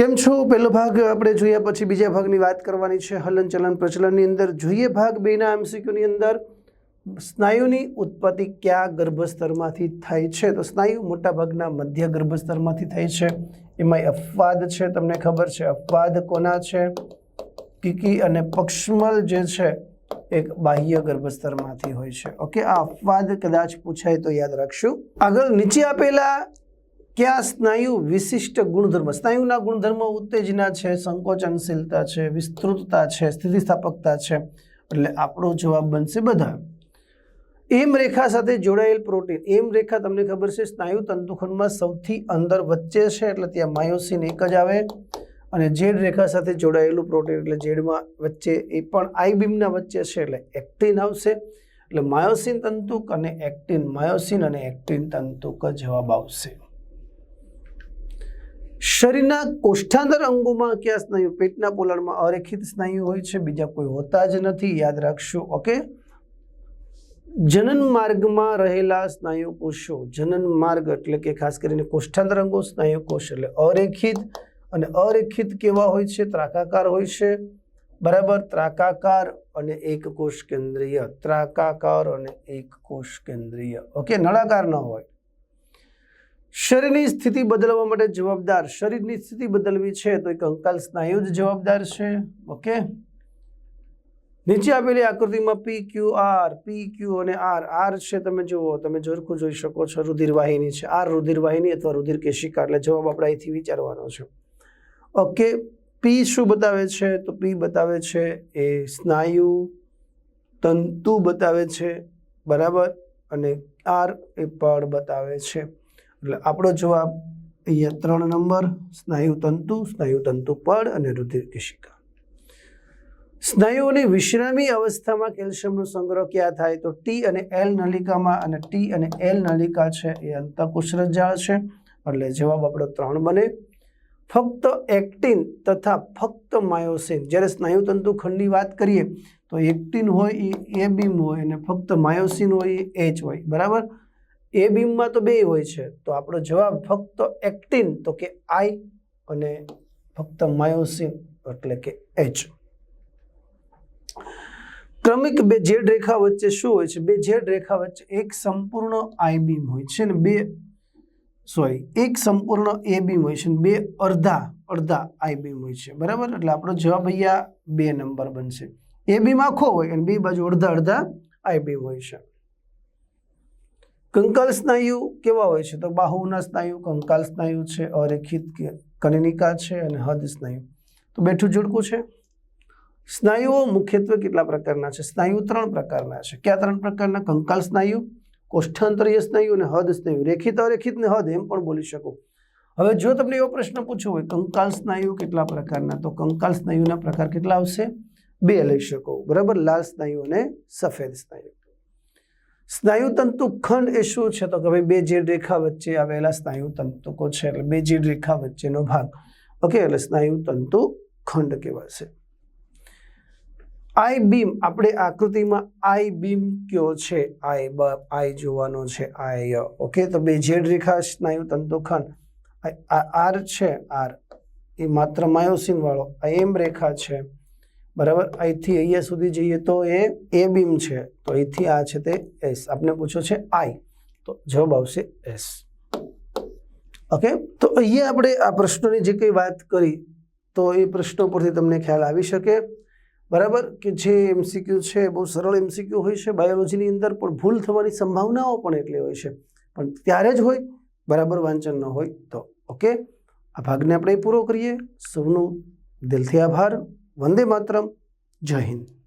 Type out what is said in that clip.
કેમ છો? પહેલો ભાગ આપણે જોયા પછી બીજા ભાગની વાત કરવાની છે. હલન ચલન પ્રચલનની અંદર જોઈએ ભાગ બેના એમસીક્યુની અંદર. સ્નાયુની ઉત્પત્તિ કયા ગર્ભસ્તરમાંથી થાય છે? તો સ્નાયુ મોટાભાગના મધ્ય ગર્ભસ્તરમાંથી થાય છે. એમાં અપવાદ છે, તમને ખબર છે. અપવાદ કોના છે? કિકી અને પક્ષમલ જે છે, એક બાહ્ય ગર્ભસ્તરમાંથી હોય છે. ઓકે, આ અપવાદ કદાચ પૂછાય તો યાદ રાખશું. આગળ નીચે આપેલા કયા સ્નાયુ વિશિષ્ટ ગુણધર્મ? સ્નાયુના ગુણધર્મો ઉત્તેજના છે, સંકોચનશીલતા છે, વિસ્તૃતતા છે, સ્થિતિસ્થાપકતા છે. એટલે આપણો જવાબ બનશે બધા. એમ રેખા સાથે જોડાયેલ પ્રોટીન. એમ રેખા તમને ખબર છે, સ્નાયુ તંતુખંડમાં સૌથી અંદર વચ્ચે છે, એટલે ત્યાં માયોસિન એક જ આવે. અને જેડ રેખા સાથે જોડાયેલું પ્રોટીન, એટલે જેડમાં વચ્ચે એ પણ આઈ બીમના વચ્ચે છે, એટલે એક્ટિન આવશે. એટલે માયોસિન તંતુક અને એક્ટિન, માયોસિન અને એક્ટિન તંતુક જવાબ આવશે. શરીરના કોષ્ઠાંતર અંગોમાં કયા સ્નાયુ? પેટના પોલાણમાં અરેખિત સ્નાયુ હોય છે, બીજા કોઈ હોતા જ નથી. યાદ રાખશો, ઓકે? જનન માર્ગમાં રહેલા સ્નાયુ કોષો. જનન માર્ગ એટલે કે ખાસ કરીને કોષ્ઠાંતર અંગો, સ્નાયુ કોષ એટલે અરેખિત. અને અરેખિત કેવા હોય છે? ત્રાકાકાર હોય છે. બરાબર? ત્રાકાકાર અને એક કોષ કેન્દ્રીય ત્રાકાકાર અને એક કોષ કેન્દ્રીય ઓકે? નળાકાર ન હોય. શરીરની સ્થિતિ બદલવા માટે જવાબદાર શરીરની સ્થિતિ બદલવી છે તો એક કંકાલ સ્નાયુ જ જવાબદાર છે. ઓકે? નીચે આપેલી આકૃતિમાં P Q R P Q અને આર આર છે. તમે જુઓ, તમે જોરખું જોઈ શકો છો. રુધિર વાહિની છે. આર રુધિરવાહિની અથવા રુધિર કેશિકા એટલે જવાબ આપણે અહીંથી વિચારવાનો છે. ઓકે પી શું બતાવે છે? તો પી બતાવે છે એ સ્નાયુ તંતુ બતાવે છે. બરાબર? અને આર એ પડ બતાવે છે. એટલે આપણો જવાબ અહીંયા ત્રણ નંબર સ્નાયુ તંતુ સ્નાયુ તંતુ પડ અને રુધિર કેશિકા સ્નાયુઓની વિશ્રામી અવસ્થામાં કેલ્શિયમનો સંગ્રહ ક્યાં થાય તો ટી અને એલ નલિકામાં અને ટી અને એલ નલિકા છે એ અંતકુશરજાળ છે. એટલે જવાબ આપણો ત્રણ બને. ફક્ત એક્ટિન તથા ફક્ત માયોસિન. જ્યારે સ્નાયુતંતુ ખંડની વાત કરીએ તો એક્ટિન હોય એ એ બીમ હોય અને ફક્ત માયોસિન હોય એ એચ હોય. બરાબર? એ બીમમાં તો બે હોય છે. તો આપણો જવાબ ફક્ત એક્ટિન, તો કે આઈ અને ફક્ત માયોસિન, એટલે કે એચ. ક્રમિક બે જેડ રેખા વચ્ચે શું હોય છે? બે જેડ રેખા વચ્ચે એક સંપૂર્ણ આઈ બીમ હોય છે ને બે, સોરી, એક સંપૂર્ણ એ બીમ હોય છે ને બે અડધા અડધા આઈ બીમ હોય છે. બરાબર? એટલે આપણો જવાબ અહીંયા બે નંબર બનશે. એ બીમ આખો હોય અને બે બાજુ અડધા અડધા આઈ બીમ હોય છે. કંકાલ સ્નાયુ કેવા હોય છે? તો બાહુના સ્નાયુ, કંકાલ સ્નાયુ છે, અરેખિત કે કનિનિકા છે અને હદ સ્નાયુ. તો બેઠું જોડકું છે. સ્નાયુઓ મુખ્યત્વે કેટલા પ્રકારના છે? સ્નાયુ ત્રણ પ્રકારના છે. કયા ત્રણ પ્રકારના? કંકાલ સ્નાયુ, કોષ્ઠાંતરીય સ્નાયુ અને હદ સ્નાયુ. રેખિત, અરેખિત ને હદ એમ પણ બોલી શકો. હવે જો તમને એવો પ્રશ્ન પૂછ્યો હોય, કંકાલ સ્નાયુ કેટલા પ્રકારના? તો કંકાલ સ્નાયુના પ્રકાર કેટલા આવશે? બે લઈ શકો. બરાબર? લાલ સ્નાયુ અને સફેદ સ્નાયુ. સ્નાયુ તંતુ ખંડ એ શું છે? તો કે ભાઈ બે જેડ રેખા વચ્ચે આવેલા સ્નાયુ તંતુકો છે. એટલે બે જેડ રેખા વચ્ચેનો ભાગ. ઓકે, એટલે સ્નાયુ તંતુ ખંડ કહેવાશે આઈ બીમ, આપણે આકૃતિમાં આઈ બીમ કયો છે? આઈ આઈ જોવાનો છે, આઈ ઓકે, તો બે જેડ રેખા સ્નાયુ તંતુખંડ આ આર છે, આર. એ માત્ર માયોસિન વાળો. આ એમ રેખા છે. બરાબર? અહીંથી અહીંયા સુધી જઈએ તો એ એ બીમ છે. તો અહીંથી આ છે તે એસ. આપણે પૂછ્યો છે આઈ. તો જવાબ આવશે એસ. ઓકે? તો અહીંયા આપણે આ પ્રશ્નોની જે કંઈ વાત કરી, તો એ પ્રશ્નો પરથી તમને ખ્યાલ આવી શકે. બરાબર? કે જે એમસીક્યુ છે બહુ સરળ એમસીક્યુ હોય છે, બાયોલોજીની અંદર પણ ભૂલ થવાની સંભાવનાઓ પણ એટલી હોય છે. પણ ત્યારે જ હોય, બરાબર વાંચન ન હોય તો. ઓકે? આ ભાગને આપણે પૂરો કરીએ. સૌનું દિલથી આભાર. વંદે માતરમ જય હિન્દ.